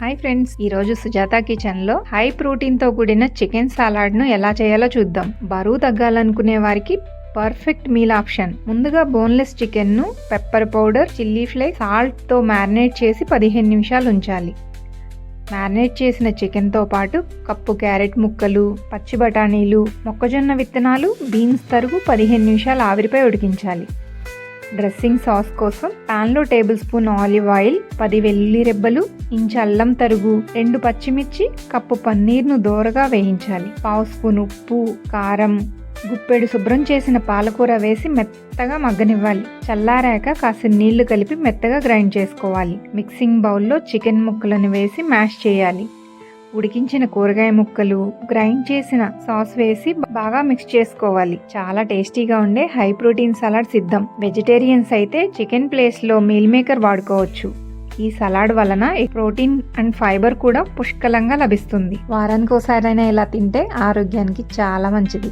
Hi friends ఈ రోజు సుజాత కిచెన్లో హై ప్రోటీన్తో కూడిన చికెన్ సలాడ్ను ఎలా చేయాలో చూద్దాం. బరువు తగ్గాలనుకునే వారికి పర్ఫెక్ట్ మీల్ ఆప్షన్. ముందుగా బోన్లెస్ చికెన్ను పెప్పర్ పౌడర్ చిల్లీ ఫ్లేక్స్ సాల్ట్తో మ్యారినేట్ చేసి పదిహేను నిమిషాలు ఉంచాలి. మ్యారినేట్ చేసిన చికెన్తో పాటు కప్పు క్యారెట్ ముక్కలు పచ్చి బఠానీలు మొక్కజొన్న విత్తనాలు బీన్స్ తరుగు పదిహేను నిమిషాలు ఆవిరిపై ఉడికించాలి. డ్రెస్సింగ్ సాస్ కోసం ప్యాన్లో టేబుల్ స్పూన్ ఆలివ్ ఆయిల్ పది వెల్లుల్లి రెబ్బలు ఇంచు అల్లం తరుగు రెండు పచ్చిమిర్చి కప్పు పన్నీర్ను దోరగా వేయించాలి. పావు స్పూన్ ఉప్పు కారం గుప్పెడు శుభ్రం చేసిన పాలకూర వేసి మెత్తగా మగ్గనివ్వాలి. చల్లారాక కాసిన నీళ్ళు కలిపి మెత్తగా గ్రైండ్ చేసుకోవాలి. మిక్సింగ్ బౌల్లో చికెన్ ముక్కలను వేసి మ్యాష్ చేయాలి. ఉడికించిన కూరగాయ ముక్కలు గ్రైండ్ చేసిన సాస్ వేసి బాగా మిక్స్ చేసుకోవాలి. చాలా టేస్టీగా ఉండే హై ప్రోటీన్ సలాడ్ సిద్ధం. వెజిటేరియన్స్ అయితే చికెన్ ప్లేస్లో మీల్ మేకర్ వాడుకోవచ్చు. ఈ సలాడ్ వలన ప్రోటీన్ అండ్ ఫైబర్ కూడా పుష్కలంగా లభిస్తుంది. వారానికి ఒకసారైనా ఇలా తింటే ఆరోగ్యానికి చాలా మంచిది.